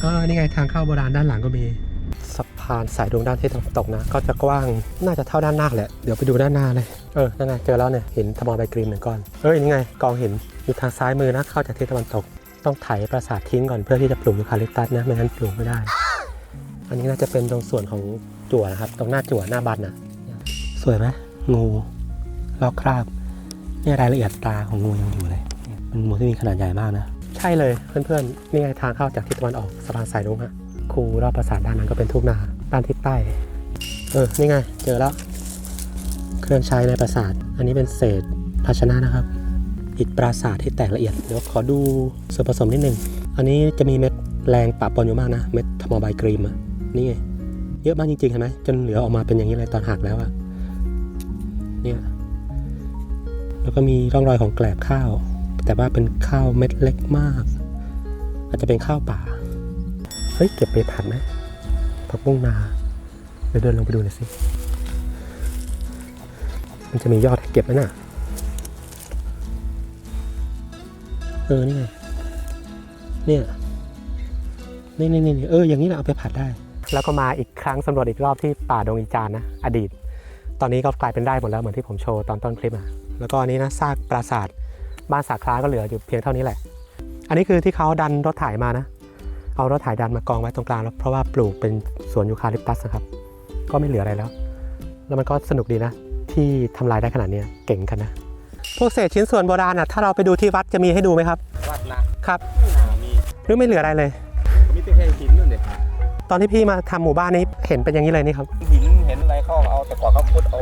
เออนี่ไงทางเข้าโบราณด้านหลังก็มีสะพานสายดวงด้านที่ตะวันตกนะ ก็จะกว้างน่าจะเท่าด้านหน้าแหละ เดี๋ยวไปดูด้านหน้าเลย เออนั่นไงเจอแล้วเนี่ยเห็นทมอใบกรีมหนึ่งก้อนเอ้ยนี่ไงกองหินอยู่ทางซ้ายมือนะเข้าจากทิศตะวันตก ต้องไถปราสาททิ้งก่อนเพื่อที่จะปลูกยูคาลิปตัสนะไม่งั้นปลูกไม่ได้ อันนี้น่าจะเป็นตรงส่วนของจั่วนะครับ ตรงหน้าจั่วหน้าบันนะสวยไหมงูลอกคราบเนี่ยรายละเอียดตาของงูยังอยู่เลยเนี่ยเป็นงูที่มีขนาดใหญ่มากนะ ใช่เลยเพื่อนๆนี่ไงทางเข้าจากทิศตะวันออกสะพานสายรุ้งฮะคูรอบปราสาทด้านนั้นก็เป็นทุ่งนาด้านทิศใต้ เออนี่ไงเจอแล้วเครื่องใช้ในปราสาท อันนี้เป็นเศษภาชนะนะครับอิฐปราสาทที่แตกละเอียดเดี๋ยวขอดูส่วนผสมนิดนึงอันนี้จะมีเม็ดแรงปะปนอยู่มากนะเม็ดทมอลไบกรีมนี่ไงเยอะมากจริงๆเห็นไหมจนเหลือออกมาเป็นอย่างนี้เลยตอนหักแล้วอะเนี่ยแล้วก็มีร่องรอยของแกลบข้าว แต่ว่าเป็นข้าวเม็ดเล็กมาก อาจจะเป็นข้าวป่า เฮ้ย เก็บไปผัดไหมผักบุ้งนาเดี๋ยวเดินลงไปดูหน่อยสิ มันจะมียอดให้เก็บไหมน่ะ เออ นี่ไง เนี่ย นี่นี่นี่เออ อย่างนี้แหละเอาไปผัดได้ แล้วก็มาอีกครั้งสำรวจอีกรอบที่ป่าดงอีจานนะ อดีต ตอนนี้ก็กลายเป็นได้หมดแล้วเหมือนที่ผมโชว์ตอนต้นคลิปอะ แล้วก็อันนี้นะซากปราสาท บ้านสาคราก็เหลืออยู่เพียงเท่านี้แหละ อันนี้คือที่เขาดันรถถ่ายมานะ เอารถถ่ายดันมากองไว้ตรงกลางแล้วเพราะว่าปลูกเป็นสวนยูคาลิปตัสนะครับ ก็ไม่เหลืออะไรแล้ว แล้วมันก็สนุกดีนะ ที่ทำลายได้ขนาดเนี้ยเก่งกันนะ พวกเศษชิ้นส่วนโบราณอะถ้าเราไปดูที่วัดจะมีให้ดูไหมครับ วัดนะครับไม่น่ามีหรือไม่เหลืออะไรเลยมีแต่แค่หินนู่นเนี่ยตอนที่พี่มาทำหมู่บ้านนี้เห็นเป็นอย่างนี้เลยนี่ครับหินเห็นอะไรเขาเอาแต่ก่อนเขาพุดเอา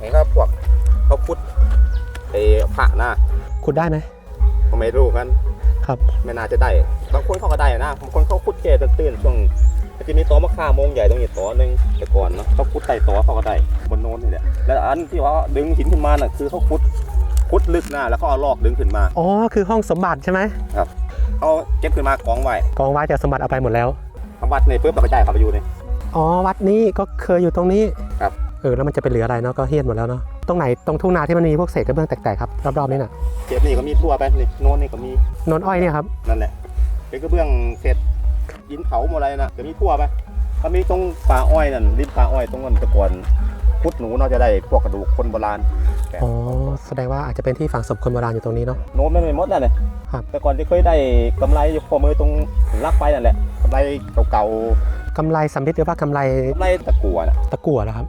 เห็นเขาพวก ขุดได้ไหมก็ไม่รู้กันครับ ไม่น่าจะได้บางคนเขาก็ได้นะบางคนเขาพุดเจตื้นๆช่วงมันจะมีตอมะข่ามงใหญ่ตรงนี้ตอหนึงแต่ก่อนเนาะเขาพุดไต่ตอเขาก็ได้บนโน้นนี่แหละแล้วอันที่ว่าดึงหินขึ้นมาน่ะคือเขาพุดพุดลึกหน้าแล้วก็เอาลอกดึงขึ้นมาอ๋อคือห้องสมบัติใช่ไหมเอาเก็บขึ้นมากองไว้กองไว้แต่สมบัติเอาไปหมดแล้วทำวัดในปุ๊บเราก็จ่ายเขาไปอยู่นี่อ๋อวัดนี้ก็เคยอยู่ตรงนี้ครับเออแล้วมันจะไปเหลืออะไรเนาะก็เฮี้ยนหมดแล้วเนาะ ตรงไหนตรงทุ่งนาที่มันมีพวกเศษกระเบื้องแตกๆครับรอบๆนี้น่ะเก็บนี่ก็มีทั่วไปนี่โน้นนี่ก็มีนนอ้อยเนี่ยครับนั่นแหละเป็นกระเบื้องเศษยินเผาหมดอะไรนะจะมีทั่วไปก็มีตรงป่าอ้อยนั่นริมป่าอ้อยตรงนั้นแตะก่อนพุดหนูเนาะจะได้พวกกระดูกคนโบราณอ๋อแสดงว่าอาจจะเป็นที่ฝังศพคนโบราณอยู่ตรงนี้เนาะโน้มนั่นไม่หมดนั่นเลยครับแต่ก่อนที่เคยได้กำไรอยู่ข้อมือตรงลักไปนั่นแหละกำไรเก่ากำไรสำริดหรือว่ากำไรๆกำไรตะกั่วนะตะกั่วเหรอครับ